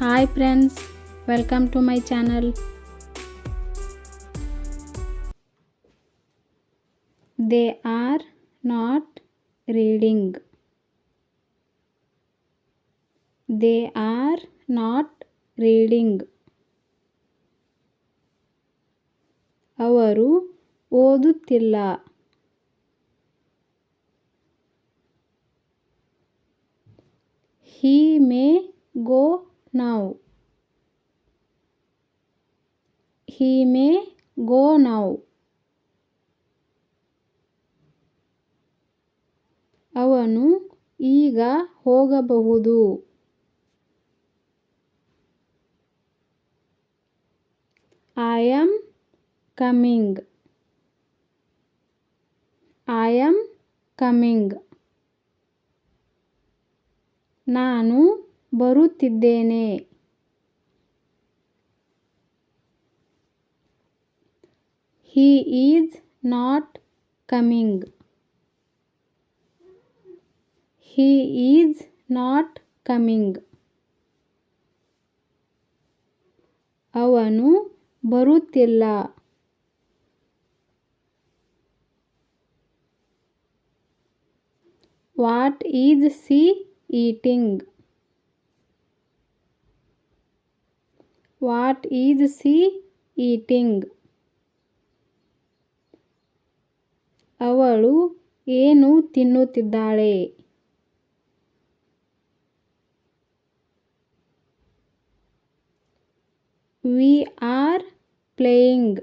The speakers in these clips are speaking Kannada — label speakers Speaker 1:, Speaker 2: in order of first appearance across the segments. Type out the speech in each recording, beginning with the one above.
Speaker 1: Hi friends, welcome to my channel. They are not reading. They are not reading. ಅವರು ಓದುತ್ತಿಲ್ಲ He may go now he may go now ಅವನು ಈಗ ಹೋಗಬಹುದು. I am coming I am coming ನಾನು ಬರುತ್ತಿದ್ದೇನೆ. He is not coming he is not coming ಅವನು ಬರುತ್ತಿಲ್ಲ. What is she eating what is she eating ಅವಳು ಏನು ತಿನ್ನುತ್ತಿದ್ದಾಳೆ? We are playing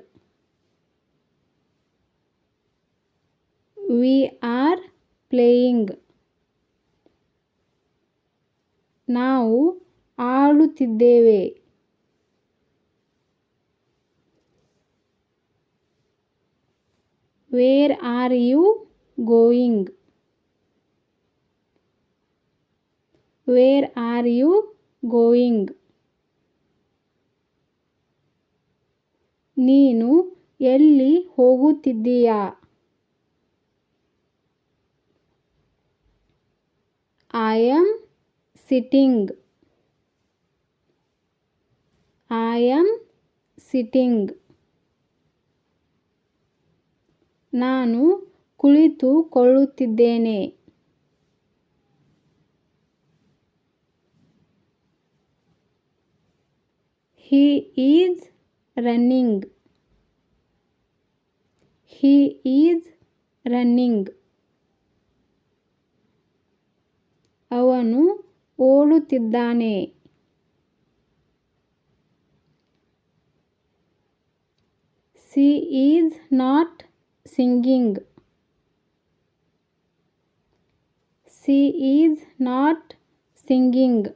Speaker 1: we are playing ನಾವು ಆಡುತ್ತಿದ್ದೇವೆ. Where are you going where are you going ನೀನು ಎಲ್ಲಿ ಹೋಗುತ್ತಿದ್ದೀಯಾ? I am sitting I am sitting ನಾನು ಕುಳಿತುಕೊಳ್ಳುತ್ತಿದ್ದೇನೆ he is running he is running ಅವನು ಓಡುತ್ತಿದ್ದಾನೆ. She is not singing she is not singing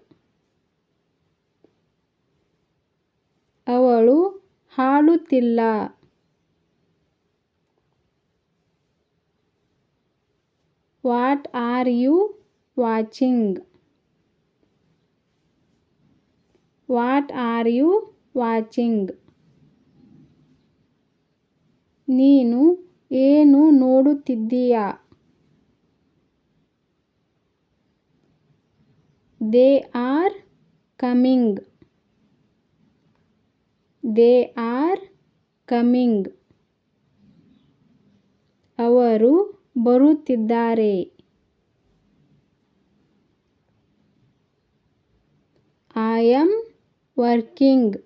Speaker 1: ಅವಳು ಹಾಡುತ್ತಿಲ್ಲ. What are you watching what are you watching ನೀನು ಏನು ನೋಡುತ್ತಿದ್ದೀಯಾ? They are coming. They are coming. ಅವರು ಬರುತ್ತಿದ್ದಾರೆ. I am working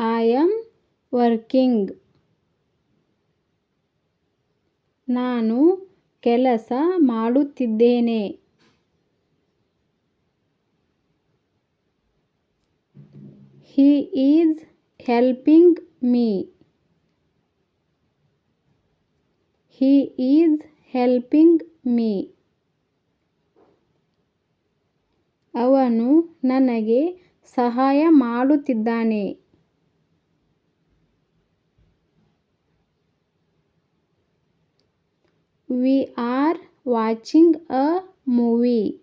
Speaker 1: I am working ನಾನು ಕೆಲಸ ಮಾಡುತ್ತಿದ್ದೇನೆ. He is helping me he is helping me ಅವನು ನನಗೆ ಸಹಾಯ ಮಾಡುತ್ತಿದ್ದಾನೆ. We are watching a movie.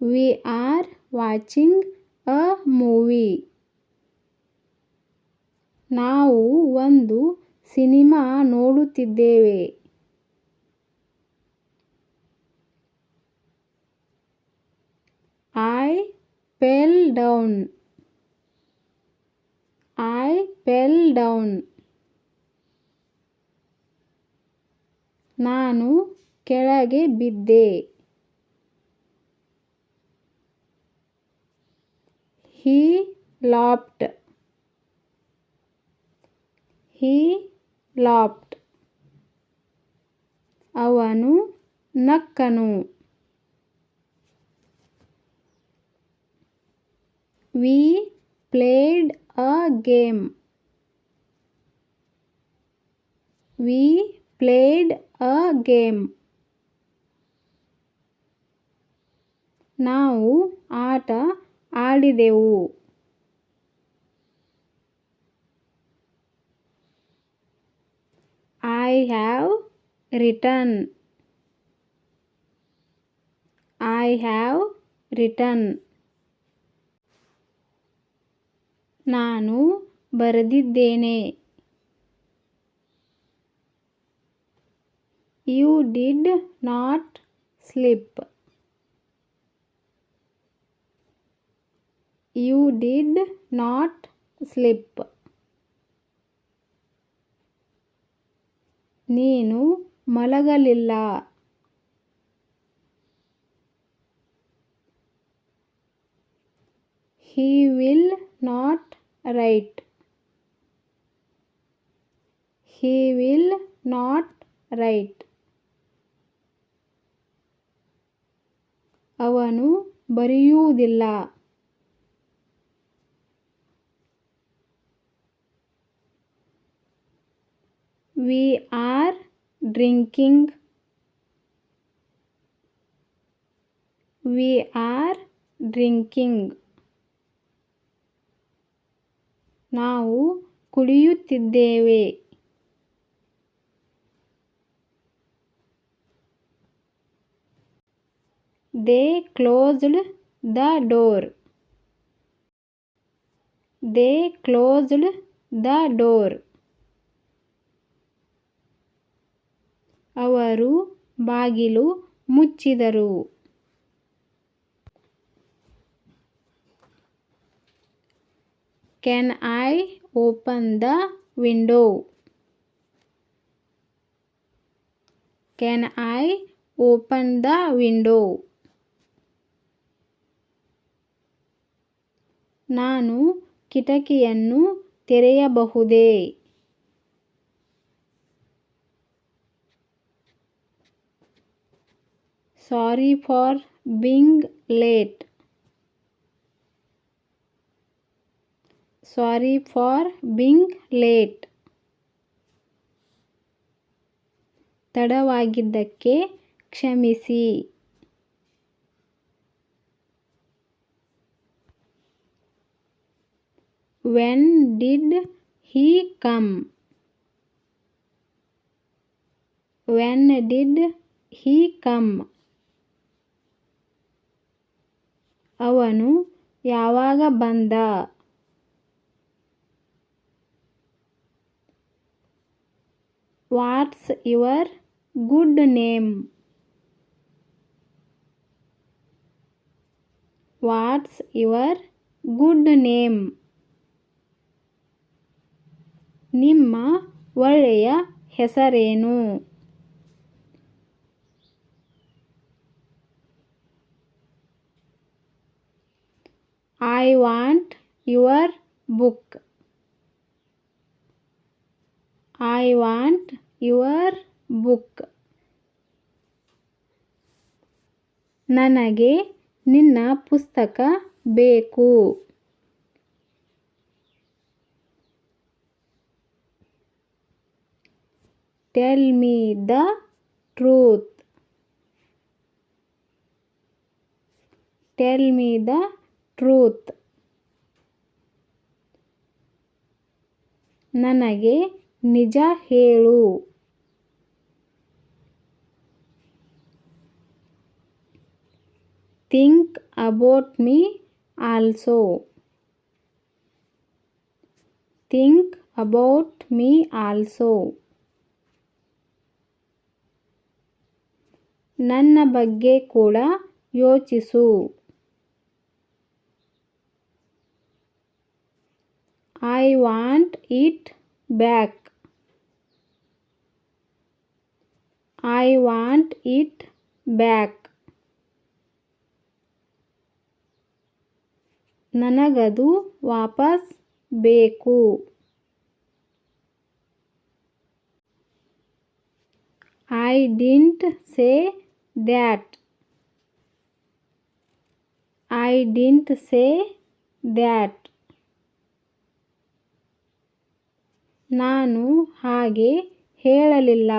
Speaker 1: We are watching a movie. ನಾವು ಒಂದು ಸಿನಿಮಾ ನೋಡುತ್ತಿದ್ದೇವೆ I fell down I fell down ನಾನು ಕೆಳಗೆ ಬಿದ್ದೆ. ಹೀ ಲಾಪ್ಟ್ ಹಿ ಲಾಪ್ಟ್ ಅವನು ನಕ್ಕನು. We played a game we played a game ನಾವು ಆಟ ಆಡಿದೆವು. I have written I have written ನಾನು ಬರೆದಿದ್ದೇನೆ. You did not sleep you did not sleep ನೀನು ಮಲಗಲಿಲ್ಲ he will not write he will not write ಅವನು ಬರೆಯುವುದಿಲ್ಲ. We are drinking we are drinking ನಾವು ಕುಡಿಯುತ್ತಿದ್ದೇವೆ. They closed the door they closed the door ಅವರು ಬಾಗಿಲು ಮುಚ್ಚಿದರು. Can I open the window can I open the window ನಾನು ಕಿಟಕಿಯನ್ನು ತೆರೆಯಬಹುದೇ? Sorry for being late. Sorry for being late. ತಡವಾಗಿದ್ದಕ್ಕೆ ಕ್ಷಮಿಸಿ. When did he come when did he come ಅವನು ಯಾವಾಗ ಬಂದ? What's your good name what's your good name ನಿಮ್ಮ ಒಳ್ಳೆಯ ಹೆಸರೇನು? I want your book I want your book ನನಗೆ ನಿನ್ನ ಪುಸ್ತಕ ಬೇಕು. Tell me the truth tell me the truth ನನಗೆ ನಿಜ ಹೇಳು. Think about me also think about me also ನನ್ನ ಬಗ್ಗೆ ಕೂಡ ಯೋಚಿಸು. I want it back I want it back ನನಗದು ವಾಪಸ್ ಬೇಕು. I didn't say that I didn't say that ನಾನು ಹಾಗೆ ಹೇಳಲಿಲ್ಲ.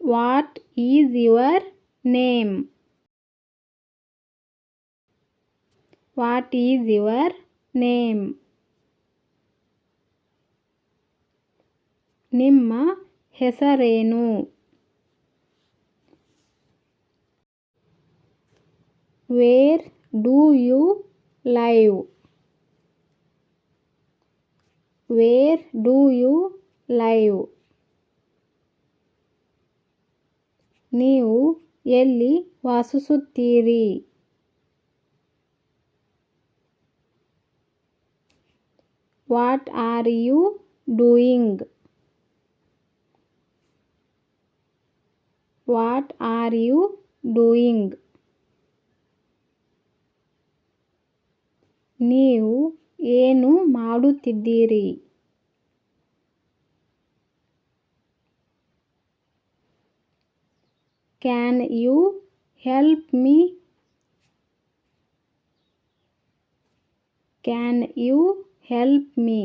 Speaker 1: What is your name what is your name ನಿಮ್ಮ ಹೆಸರೇನು? Where do you live where do you live ನೀವು ಎಲ್ಲಿ ವಾಸಿಸುತ್ತೀರಿ? What are you doing what are you doing ನೀವು ಏನು ಮಾಡುತ್ತಿದ್ದೀರಿ? Can you help me can you help me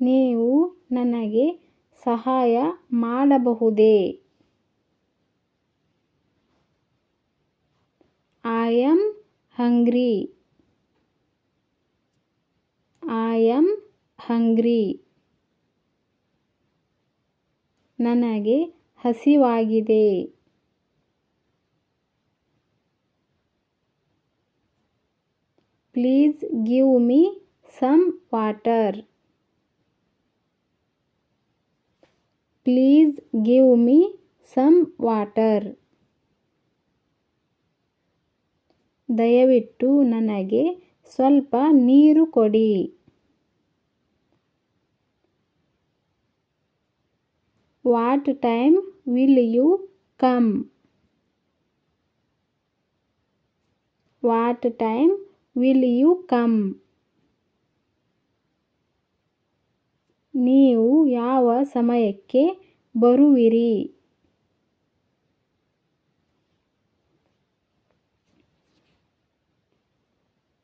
Speaker 1: ನೀವು ನನಗೆ ಸಹಾಯ ಮಾಡಬಹುದೇ? I am hungry I am hungry ನನಗೆ ಹಸಿವಾಗಿದೆ. Please give me some water please give me some water ದಯವಿಟ್ಟು ನನಗೆ ಸ್ವಲ್ಪ ನೀರು ಕೊಡಿ. What time will you come what time will you come ನೀವು ಯಾವ ಸಮಯಕ್ಕೆ ಬರುವಿರಿ?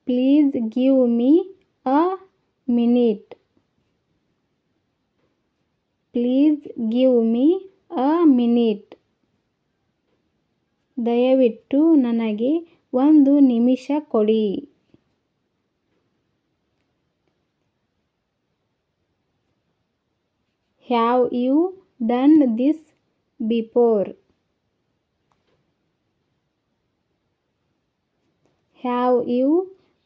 Speaker 1: Please give me a minute. Please give me a minute. ದಯವಿಟ್ಟು ನನಗೆ ಒಂದು ನಿಮಿಷ ಕೊಡಿ. Have you done this before have you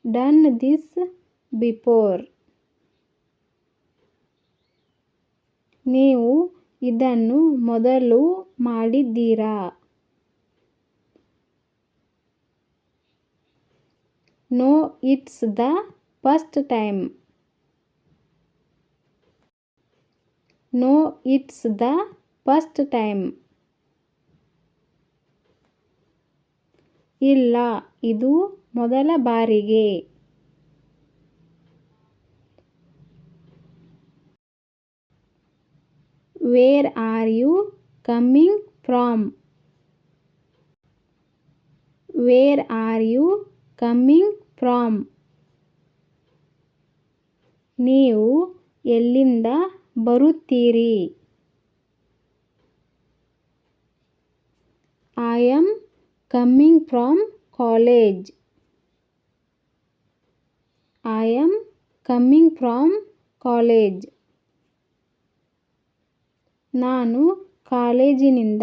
Speaker 1: done this before ನೀವು ಇದನ್ನು ಮೊದಲು ಮಾಡಿದ್ದೀರಾ? No it's the first time no it's the first time ಇಲ್ಲ, ಇದು ಮೊದಲ ಬಾರಿಗೆ. Where are you coming from where are you coming from ನೀವು ಎಲ್ಲಿಂದ ಬರುತ್ತೀರಿ? I am coming from college I am coming from college ನಾನು ಕಾಲೇಜಿನಿಂದ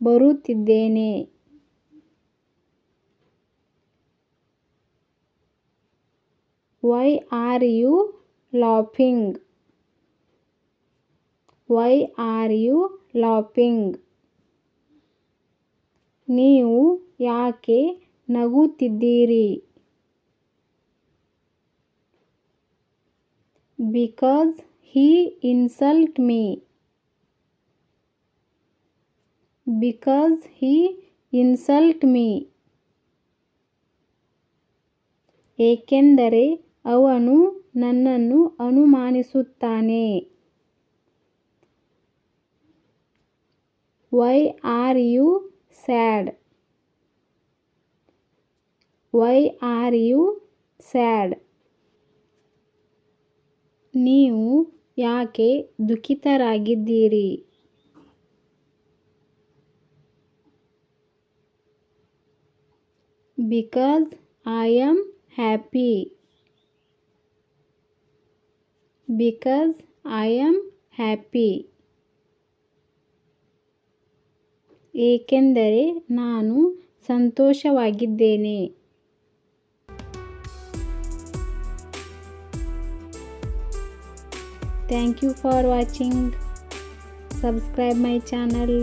Speaker 1: ಬರುತ್ತಿದ್ದೇನೆ. Why are you laughing why are you laughing ನೀವು ಯಾಕೆ ನಗುತ್ತಿದ್ದೀರಿ? Because he insult me because he insult me ಏಕೆಂದರೆ ಅವನು ನನ್ನನ್ನು ಅನುಮಾನಿಸುತ್ತಾನೆ. Why are you sad why are you sad ನೀವು ಯಾಕೆ ದುಃಖಿತರಾಗಿದ್ದೀರಿ? Because I am happy because I am happy ಏಕೆಂದರೆ ನಾನು ಸಂತೋಷವಾಗಿದ್ದೇನೆ. Thank you for watching subscribe my channel